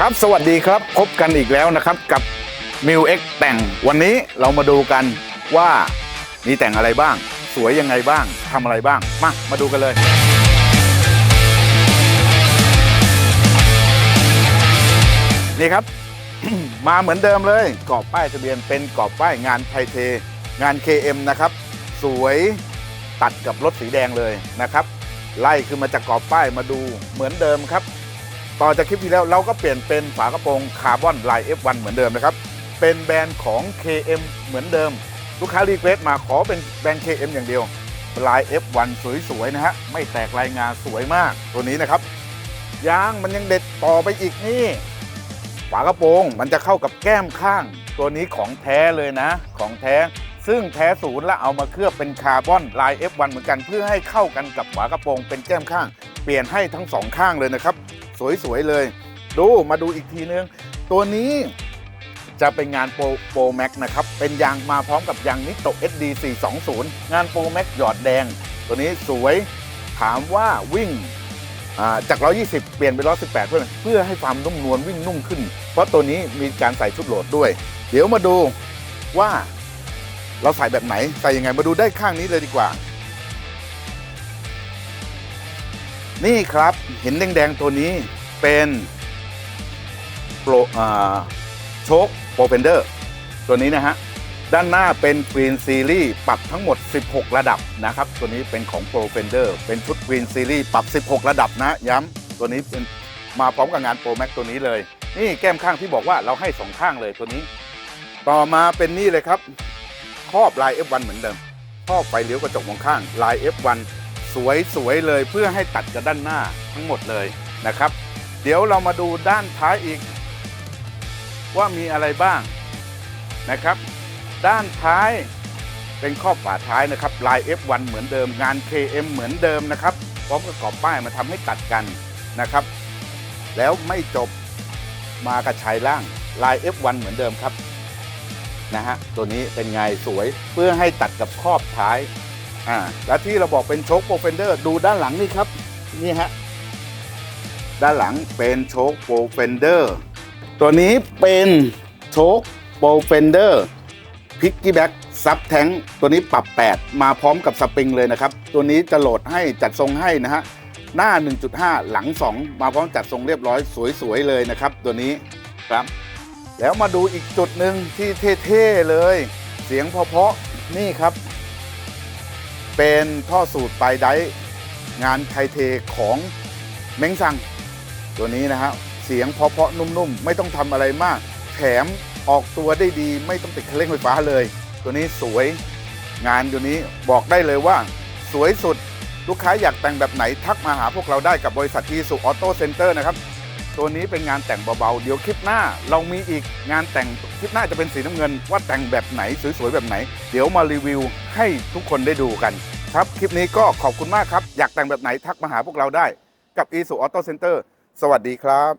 ครับสวัสดีครับ พบกันอีกแล้วนะครับกับ m i l X แต่งวันนี้เรามาดูกันว่ามีแต่งอะไรบ้าง สวยยังไงบ้างทำอะไรบ้าง มา มาดูกันเลย นี่ครับ มาเหมือนเดิมเลยกรอบป้ายทะเบียนเป็นกรอบป้ายงานไทเท งาน KM นะครับ สวยตัดกับรถสีแดงเลยนะครับ ไล่ขึ้นมาจากกรอบป้ายมาดูเหมือนเดิมครับ ต่อจากคลิปที่แล้วเราก็เปลี่ยนเป็นฝากระโปรงคาร์บอนลาย F1 เหมือนเดิมนะครับ เป็นแบรนด์ของ KM เหมือนเดิม ลูกค้ารีเควสมาขอเป็นแบรนด์ KM อย่างเดียวลาย F1 สวยๆนะฮะ ไม่แตกลายงานสวยมากตัวนี้นะครับ ยางมันยังเด็ดต่อไปอีกนี่ ฝากระโปรงมันจะเข้ากับแก้มข้าง ตัวนี้ของแท้เลยนะ ของแท้ ซึ่งแท้ศูนย์แล้วเอามาเคลือบเป็นคาร์บอนลาย F1 เหมือนกันเพื่อให้เข้ากันกับฝากระโปรงเป็นแก้มข้าง เปลี่ยนให้ทั้งสองข้างเลยนะครับ สวยๆเลย ดูมาดูอีกทีนึง ตัวนี้จะเป็นงานโปรโปรแม็กนะครับ เป็นยางมาพร้อมกับยางนิโต SD 420 งานโปรแม็กหยอดแดง ตัวนี้สวยถามว่าวิ่งจาก 120 เปลี่ยนเป็น118 เพื่อเพื่อให้ความนุ่มนวลวิ่งนุ่มขึ้น เพราะตัวนี้มีการใส่ชุดโหลดด้วย เดี๋ยวมาดูว่าเราใส่แบบไหน ใส่ยังไงมาดูได้ข้างนี้เลยดีกว่า นี่ครับเห็นแดงๆตัวนี้เป็นโปรโชคโปรเฟนเดอร์ตัวนี้นะฮะ ด้านหน้าเป็น Green Series ปรับทั้งหมด 16 ระดับนะครับ ตัวนี้เป็นของ Pro Fender เป็นชุด Green Series ปรับ 16 ระดับนะย้ำตัวนี้เป็นมาพร้อมกับงาน Pro Max ตัวนี้เลย นี่แก้มข้างที่บอกว่าเราให้สองข้างเลยตัวนี้ ต่อมาเป็นนี่เลยครับครอบลาย F1 เหมือนเดิมครอบไฟเลี้ยวกระจกมองข้างลาย F1 สวยสวยเลยเพื่อให้ตัดกับด้านหน้าทั้งหมดเลยนะครับ เดี๋ยวเรามาดูด้านท้ายอีก ว่ามีอะไรบ้างนะครับ ด้านท้ายเป็นครอบฝาท้ายนะครับลาย F1 เหมือนเดิมงาน KM เหมือนเดิมนะครับพร้อมกับกรอบป้ายมาทำให้ตัดกันนะครับ แล้วไม่จบมากระชายล่างลาย F1 เหมือนเดิมครับนะฮะตัวนี้เป็นไงสวยเพื่อให้ตัดกับครอบท้าย อ่าและที่เราบอกเป็นโชคโปรเฟนเดอร์ดูด้านหลังนี่ครับนี่ฮะด้านหลังเป็นโชคโปรเฟนเดอร์ตัวนี้เป็นโชคโปรเฟนเดอร์พิกกี้แบ็กซับแทงตัวนี้ปรับ 8 มาพร้อมกับสปริงเลยนะครับ ตัวนี้จะโหลดให้จัดทรงให้นะฮะหน้า 1.5 หลัง 2 มาพร้อมจัดทรงเรียบร้อยสวยๆเลยนะครับ ตัวนี้ครับ แล้วมาดูอีกจุดหนึ่งที่เท่ๆเลย เสียงเพาะๆนี่ครับ เป็นท่อสูตรปลายได์งานไทเทของเม้งซัง ตัวนี้นะฮะเสียงเพาะๆนุ่มๆ ไม่ต้องทำอะไรมาก แถมออกตัวได้ดี ไม่ต้องติดเครื่องไฟฟ้าเลย ตัวนี้สวยงานตัวนี้บอกได้เลยว่า สวยสุด ลูกค้าอยากแต่งแบบไหนทักมาหาพวกเราได้กับบริษัทอีสุออโต้เซ็นเตอร์นะครับ ตัวนี้เป็นงานแต่งเบาๆ เดี๋ยวคลิปหน้า เรามีอีกงานแต่งคลิปหน้าจะเป็นสีน้ำเงิน ว่าแต่งแบบไหนสวยๆแบบไหน เดี๋ยวมารีวิวให้ทุกคนได้ดูกัน ครับคลิปนี้ก็ขอบคุณมากครับ อยากแต่งแบบไหนทักมาหาพวกเราได้ กับ e s u Auto Center สวัสดีครับ